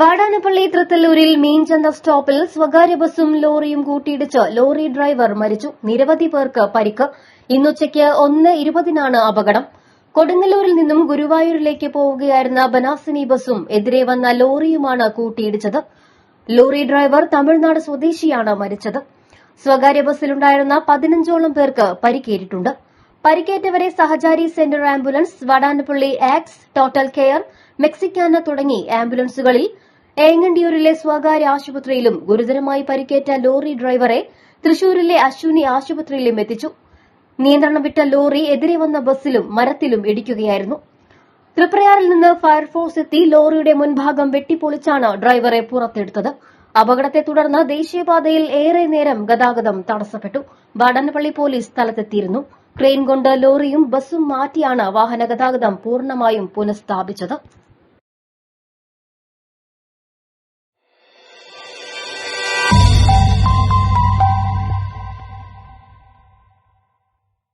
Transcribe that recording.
വാടാനപ്പള്ളി തൃത്തല്ലൂരിൽ മീൻചന്ത സ്റ്റോപ്പിൽ സ്വകാര്യ ബസും ലോറിയും കൂട്ടിയിടിച്ച് ലോറി ഡ്രൈവർ മരിച്ചു. നിരവധി പേർക്ക് പരിക്ക്. ഇന്നുച്ചയ്ക്ക് ഒന്ന് ഇരുപതിനാണ് അപകടം. കൊടുങ്ങല്ലൂരിൽ നിന്നും ഗുരുവായൂരിലേക്ക് പോവുകയായിരുന്ന ബനാസിനി ബസും എതിരെ വന്ന ലോറിയുമാണ് കൂട്ടിയിടിച്ചത്. ലോറി ഡ്രൈവർ തമിഴ്നാട് സ്വദേശിയാണ് മരിച്ചത്. സ്വകാര്യ ബസ്സിലുണ്ടായിരുന്ന പതിനഞ്ചോളം പേർക്ക് പരിക്കേറ്റിട്ടുണ്ട്. പരിക്കേറ്റവരെ സഹചാരി സെന്റർ ആംബുലൻസ് വടാനപ്പള്ളി ആക്സ് ടോട്ടൽ കെയർ മെക്സിക്കാന തുടങ്ങി ആംബുലൻസുകളിൽ ഏങ്ങണ്ടിയൂരിലെ സ്വകാര്യ ആശുപത്രിയിലും ഗുരുതരമായി പരിക്കേറ്റ ലോറി ഡ്രൈവറെ തൃശൂരിലെ അശ്വിനി ആശുപത്രിയിലും എത്തിച്ചു. നിയന്ത്രണം വിട്ട ലോറി എതിരെ വന്ന ബസ്സിലും മരത്തിലും ഇടിക്കുകയായിരുന്നു. തൃപ്രയാറിൽ നിന്ന് ഫയർഫോഴ്സ് എത്തി ലോറിയുടെ മുൻഭാഗം വെട്ടിപ്പൊളിച്ചാണ് ഡ്രൈവറെ പുറത്തെടുത്തത്. അപകടത്തെ തുടർന്ന് ദേശീയപാതയിൽ ഏറെ നേരം ഗതാഗതം തടസ്സപ്പെട്ടു. വടനപ്പള്ളി പോലീസ് സ്ഥലത്തെത്തിയിരുന്നു. ക്രെയിൻ കൊണ്ട് ലോറിയും ബസ്സും മാറ്റിയാണ് വാഹനഗതാഗതം പൂർണമായും പുനഃസ്ഥാപിച്ചത്